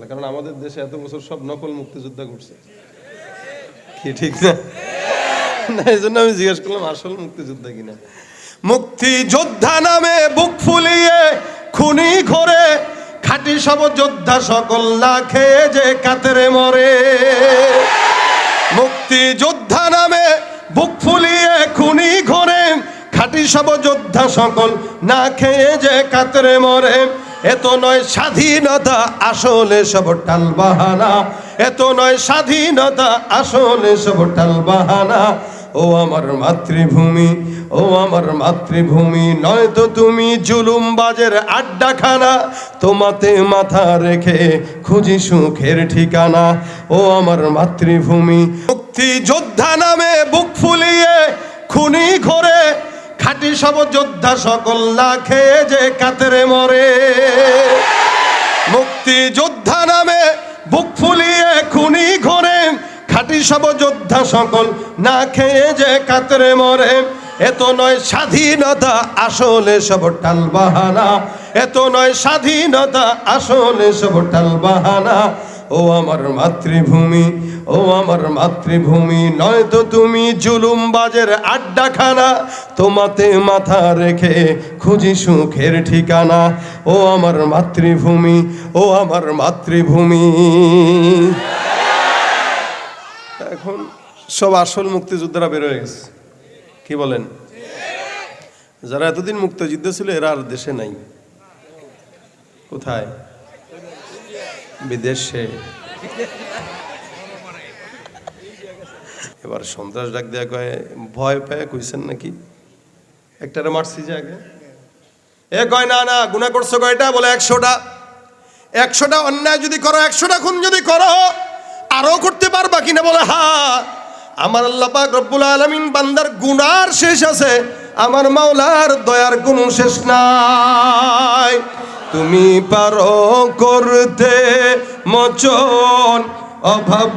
ইনশাল্লাহ কারণ আমাদের দেশে এত বছর সব নকল মুক্তিযোদ্ধা করছে কি ঠিক না? না, এই জন্য আমি করলাম, আসল মুক্তিযোদ্ধা কিনা? মুক্তিযোদ্ধা নামে বুক ফুলিয়ে, খুনি ঘরে, খাটি সব যোদ্ধা সকল না খেয়ে যে কাতরে মরে। মুক্তিযোদ্ধা নামে বুক ফুলিয়ে, খুনি ঘরে, খাটি সব যোদ্ধা সকল না খেয়ে যে কাতরে মরে। এত নয় স্বাধীনতা আসলে সব টাল বাহানা। এত নয় স্বাধীনতা আসলে সব টাল বাহানা। ও আমার মাতৃভূমি, ও আমার মাতৃভূমি নয়তো তুমি জুলুম বাজের আড্ডাখানা। তোমাতে মাথা রেখে খুঁজি সুখের ঠিকানা। ও আমার মাতৃভূমি, মুক্তি যোদ্ধা নামে বুক ফুলিয়ে খুনি ঘরে। খাটি সব যোদ্ধা সকল খেয়ে যে কাতরে মরে। মুক্তি যোদ্ধা নামে বুক ফুলিয়ে খুনি ঘরে। খাটি সব যোদ্ধা সকল না খেয়ে যে কাতরে মরে। এত নয় স্বাধীনতা, আসলে সব টাল বাহানা। এত নয় স্বাধীনতা, আসলে সব টাল বাহানা। ও আমার মাতৃভূমি ও আমার মাতৃভূমি নয়তো তুমি জুলুম বাজের আড্ডাখানা। তোমাতে মাথা রেখে খুঁজি সুখের ঠিকানা। ও আমার মাতৃভূমি, ও আমার মাতৃভূমি। এখন সব আসল মুক্তিযোদ্ধারা বের হয়ে গেছে। কি বলেন? যারা এতদিন মুক্তিযুদ্ধ ছিল, এরা আর দেশে নাই। কোথায়? বিদেশে। এবার সন্ত্রাস ডাক দেয়া কয়, ভয় পেয়ে কইছেন নাকি? একটারে মারছি যে আগে। এ কয়, না না গুণা করছ কয়টা? বলে একশোটা। একশোটা অন্যায় যদি করো, একশোটা খুন যদি করো, আরও করতে পারবা কিনা? বলে, হা, আমার আল্লাহ পাক রব্বুল আলামিন বান্দার গুনার শেষ আছে, আমার মাওলার দয়ার কোনো শেষ নাই। তুমি পারো করতে মচন অভাব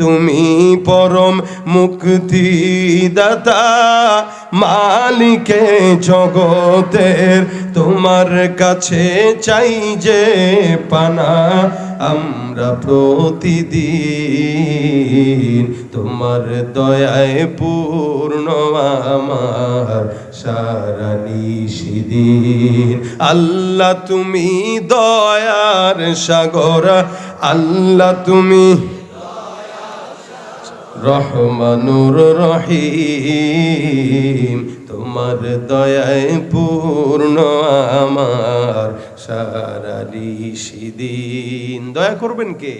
তুমি পরম মুক্তিদাতা, মালিকে জগতের তোমার কাছে চাই যে পানা। আমরা প্রতিদিন তোমার দয়ায় পূর্ণ, আমার সারা নিশিদিন। আল্লাহ তুমি দয়ার সাগর, আল্লাহ তুমি রহমানুর রহিম তোমার দয়ায় পূর্ণ আমার সারা ঋষিদিন দয়া করবেন কে?